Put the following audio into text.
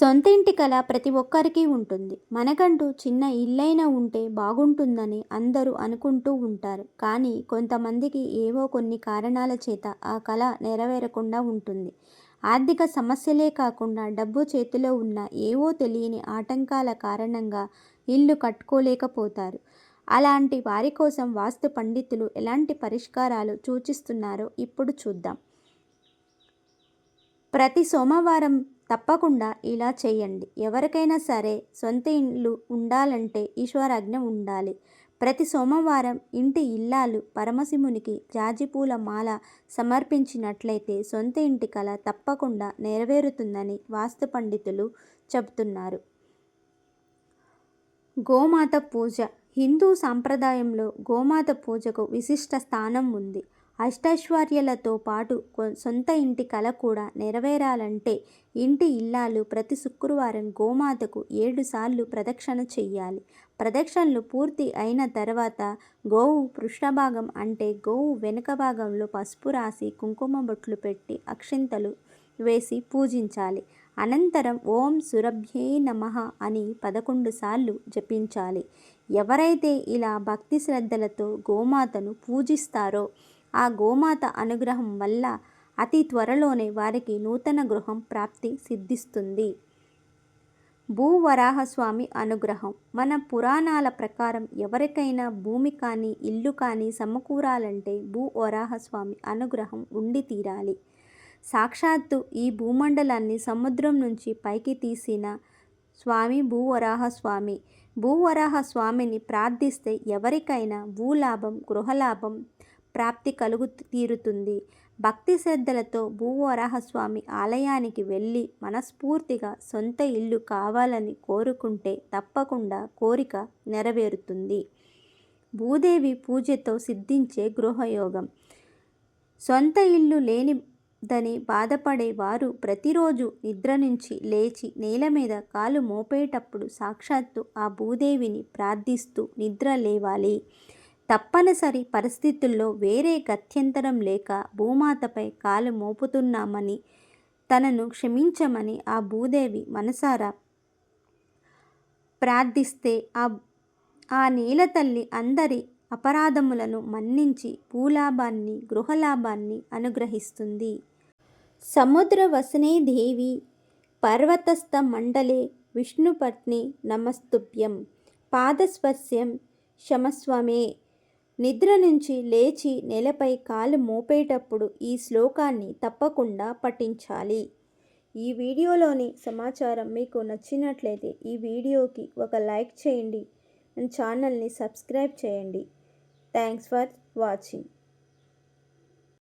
సొంత ఇంటి కళ ప్రతి ఒక్కరికి ఉంటుంది. మనకంటూ చిన్న ఇల్లైనా ఉంటే బాగుంటుందని అందరూ అనుకుంటూ ఉంటారు. కానీ కొంతమందికి ఏవో కొన్ని కారణాల చేత ఆ కళ నెరవేరకుండా ఉంటుంది. ఆర్థిక సమస్యలే కాకుండా డబ్బు చేతిలో ఉన్న ఏవో తెలియని ఆటంకాల కారణంగా ఇల్లు కట్టుకోలేకపోతారు. అలాంటి వారి కోసం వాస్తు పండితులు ఎలాంటి పరిష్కారాలు సూచిస్తున్నారో ఇప్పుడు చూద్దాం. ప్రతి సోమవారం తప్పకుండా ఇలా చేయండి. ఎవరికైనా సరే సొంత ఇల్లు ఉండాలంటే ఈశ్వరాజ్ఞ ఉండాలి. ప్రతి సోమవారం ఇంటి ఇల్లాలు పరమశివునికి జాజిపూల మాల సమర్పించినట్లయితే సొంత ఇంటి కళ తప్పకుండా నెరవేరుతుందని వాస్తు పండితులు చెబుతున్నారు. గోమాత పూజ. హిందూ సాంప్రదాయంలో గోమాత పూజకు విశిష్ట స్థానం ఉంది. అష్టైశ్వర్యాలతో పాటు సొంత ఇంటి కల కూడా నెరవేరాలంటే ఇంటి ఇల్లాలు ప్రతి శుక్రవారం గోమాతకు ఏడు సార్లు ప్రదక్షిణ చెయ్యాలి. ప్రదక్షిణలు పూర్తి అయిన తర్వాత గోవు పృష్ఠభాగం అంటే గోవు వెనుక భాగంలో పసుపు రాసి కుంకుమ బొట్లు పెట్టి అక్షింతలు వేసి పూజించాలి. అనంతరం ఓం సురభ్యే నమ అని పదకొండు సార్లు జపించాలి. ఎవరైతే ఇలా భక్తి శ్రద్ధలతో గోమాతను పూజిస్తారో ఆ గోమాత అనుగ్రహం వల్ల అతి త్వరలోనే వారికి నూతన గృహం ప్రాప్తి సిద్ధిస్తుంది. భూవరాహస్వామి అనుగ్రహం. మన పురాణాల ప్రకారం ఎవరికైనా భూమి కానీ ఇల్లు కానీ సమకూరాలంటే భూ వరాహస్వామి అనుగ్రహం ఉండి తీరాలి. సాక్షాత్తు ఈ భూమండలాన్ని సముద్రం నుంచి పైకి తీసిన స్వామి భూవరాహస్వామి. భూవరాహ స్వామిని ప్రార్థిస్తే ఎవరికైనా భూలాభం గృహలాభం ప్రాప్తి కలుగు తీరుతుంది. భక్తి శ్రద్ధలతో భూవరాహస్వామి ఆలయానికి వెళ్ళి మనస్ఫూర్తిగా సొంత ఇల్లు కావాలని కోరుకుంటే తప్పకుండా కోరిక నెరవేరుతుంది. భూదేవి పూజతో సిద్ధించే గృహయోగం. సొంత ఇల్లు లేనిదని బాధపడే వారు ప్రతిరోజు నిద్ర నుంచి లేచి నేల మీద కాలు మోపేటప్పుడు సాక్షాత్తు ఆ భూదేవిని ప్రార్థిస్తూ నిద్ర లేవాలి. తప్పనిసరి పరిస్థితుల్లో వేరే గత్యంతరం లేక భూమాతపై కాలు మోపుతున్నామని తనను క్షమించమని ఆ భూదేవి మనసారా ప్రార్థిస్తే ఆ ఆ నీల తల్లి అందరి అపరాధములను మన్నించి భూలాభాన్ని గృహలాభాన్ని అనుగ్రహిస్తుంది. సముద్ర వసనే దేవి పర్వతస్థ మండలే విష్ణుపత్ని నమస్తుభ్యం. పాదస్పర్శ్యం శమస్వమే. నిద్ర నుంచి లేచి నేలపై కాలు మోపేటప్పుడు ఈ శ్లోకాన్ని తప్పకుండా పఠించాలి. ఈ వీడియోలోని సమాచారం మీకు నచ్చినట్లయితే ఈ వీడియోకి ఒక లైక్ చేయండి. అండ్ ఛానల్ని సబ్స్క్రైబ్ చేయండి. Thanks for watching.